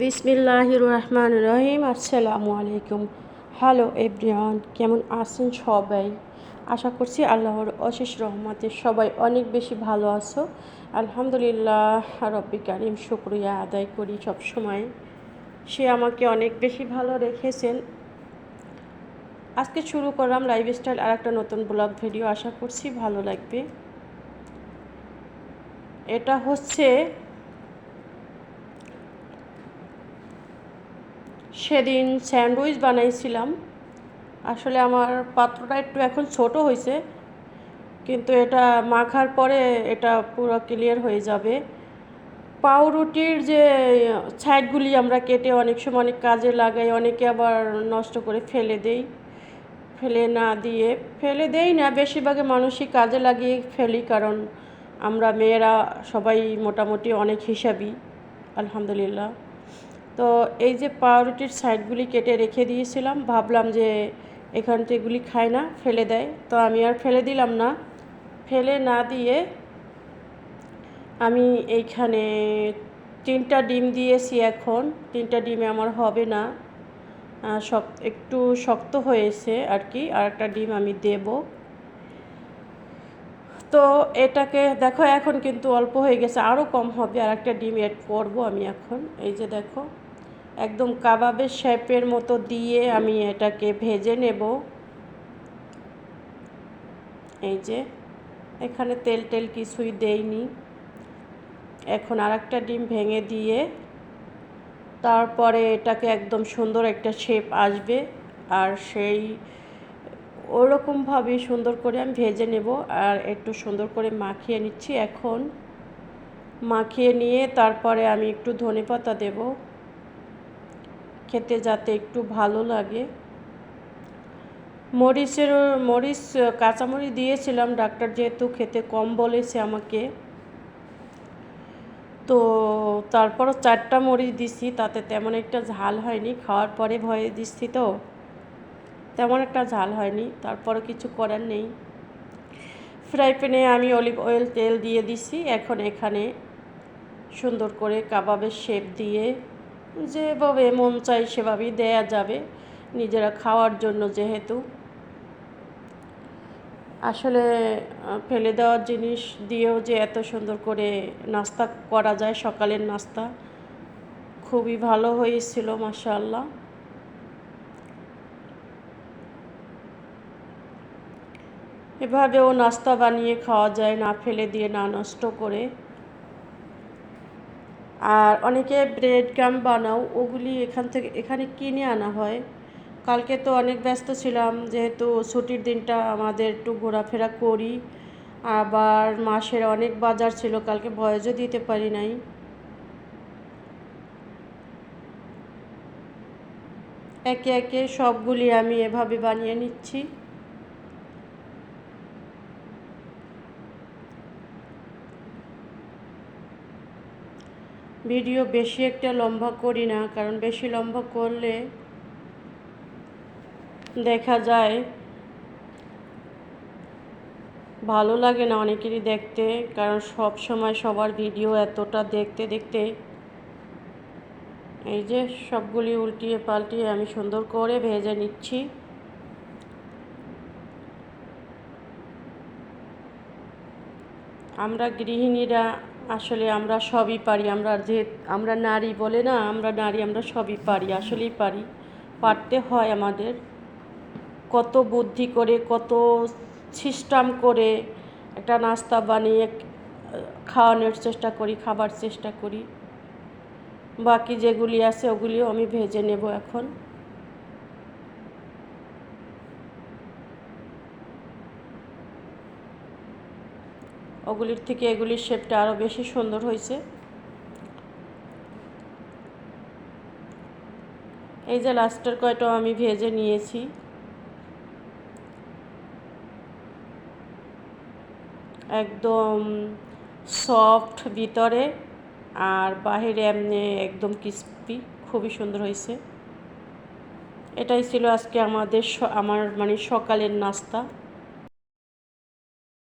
বিসমিল্লাহির রহমান রহিম আসসালামু আলাইকুম হ্যালো এভরিওয়ান, কেমন আছেন সবাই? আশা করছি আল্লাহর অশেষ রহমতে সবাই অনেক বেশি ভালো আছো। আলহামদুলিল্লাহ, রব্বি কারিম, শুক্রিয়া আদায় করি সব সময়। সে আমাকে অনেক বেশি ভালো রেখেছেন। আজকে শুরু করলাম লাইফস্টাইল আর একটা নতুন ব্লগ ভিডিও আশা করছি ভালো লাগবে। এটা হচ্ছে সেদিন স্যান্ডউইচ বানাইছিলাম। আসলে আমার পাত্রটা একটু এখন ছোট হয়েছে কিন্তু এটা মাখার পরে এটা পুরো ক্লিয়ার হয়ে যাবে। পাউরুটির যে ছাইডগুলি আমরা কেটে অনেক সময় অনেক কাজে লাগাই, অনেকে আবার নষ্ট করে ফেলে দেই। ফেলে না দিয়ে, ফেলে দেই না বেশিরভাগে মানুষই কাজে লাগিয়ে ফেলি, কারণ আমরা মেয়েরা সবাই মোটামুটি অনেক হিসাবই আলহামদুলিল্লাহ। তো এই যে পাউরুটির সাইডগুলি কেটে রেখে দিয়েছিলাম, ভাবলাম যে এখান এগুলি খায় না, ফেলে দেয়। তো আমি আর ফেলে দিলাম না। ফেলে না দিয়ে আমি এইখানে তিনটা ডিম দিয়েছি এখন। তিনটা ডিমে আমার হবে না। সব একটু শক্ত হয়েছে আর কি, আর একটা ডিম আমি দেব। তো এটাকে দেখো, এখন কিন্তু অল্প হয়ে গেছে, আরও কম হবে, আর একটা ডিম এড করব আমি এখন। এই যে দেখো। একদম কাবাবের শেপের মতো দিয়ে আমি এটাকে ভেজে নেব। এই যে, এখানে তেল টেল কিছুই দেইনি। এখন আর একটা ডিম ভেঙে দিয়ে তারপরে এটাকে একদম সুন্দর একটা শেপ আসবে আর সেই ওরকমভাবেই সুন্দর করে আমি ভেজে নেব আর একটু সুন্দর করে মাখিয়ে নিচ্ছি। এখন মাখিয়ে নিয়ে তারপরে আমি একটু ধনে পাতা দেবো। খেতে যাতে একটু ভালো লাগে। মরিচের, মরিচ, কাঁচামরিচ দিয়েছিলাম, ডাক্তার যেহেতু খেতে কম বলেছে আমাকে। তো তারপরও চারটা মরিচ দিছি, তাতে তেমন একটা ঝাল হয়নি, খাওয়ার পরে ভয়ে দিচ্ছি তো। তেমন একটা ঝাল হয়নি, তারপরও কিছু করার নেই। ফ্রাই প্যানে আমি অলিভ অয়েল তেল দিয়ে দিছি, এখন এখানে সুন্দর করে কাবাবের শেপ দিয়ে যেভাবে মন চাই সেভাবেই দেয়া যাবে নিজেরা খাওয়ার জন্য যেহেতু। আসলে ফেলে দেওয়ার জিনিস দিয়েও যে এত সুন্দর করে নাস্তা করা যায়, সকালের নাস্তা, খুবই ভালো হয়েছিল মাশাল্লাহ এভাবেও নাস্তা বানিয়ে খাওয়া যায়, না ফেলে দিয়ে, না নষ্ট করে। আর অনেকে ব্রেড গাম বানাও, ওগুলি এখান থেকে, এখানে কিনে আনা হয়। কালকে তো অনেক ব্যস্ত ছিলাম, যেহেতু ছুটির দিনটা আমাদের একটু ঘোরাফেরা করি। আবার মাসের অনেক বাজার ছিল, কালকে বয়সও দিতে পারি নাই। একে একে সবগুলি আমি এভাবে বানিয়ে নিচ্ছি। ভিডিও বেশি একটা লম্বা করি না, কারণ বেশি লম্বা করলে দেখা যায় ভালো লাগে না অনেকেরই দেখতে, কারণ সব সময় সবার ভিডিও এতটা দেখতে দেখতে এই যে সবগুলি উল্টিয়ে পাল্টিয়ে আমি সুন্দর করে ভেজে নিচ্ছি। আমরা গৃহিণীরা আসলে আমরা সবই পারি, আমরা যে, আমরা নারী বলে না, আমরা নারী, আমরা সবই পারি, আসলেই পারি। পারতে হয় আমাদের। কত বুদ্ধি করে, কত সিস্টেম করে একটা নাস্তা বানিয়ে খাওয়ানোর চেষ্টা করি, খাবার চেষ্টা করি। বাকি যেগুলি আছে ওগুলিও আমি ভেজে নেব এখন। ওগুলির থেকে এগুলির শেপটা আরও বেশি সুন্দর হয়েছে। এই যে লাস্টের কয়টাও আমি ভেজে নিয়েছি। একদম সফট ভিতরে আর বাহিরে এমনি একদম ক্রিস্পি, খুবই সুন্দর হয়েছে। এটাই ছিল আজকে আমাদের আমার মানে সকালের নাস্তা।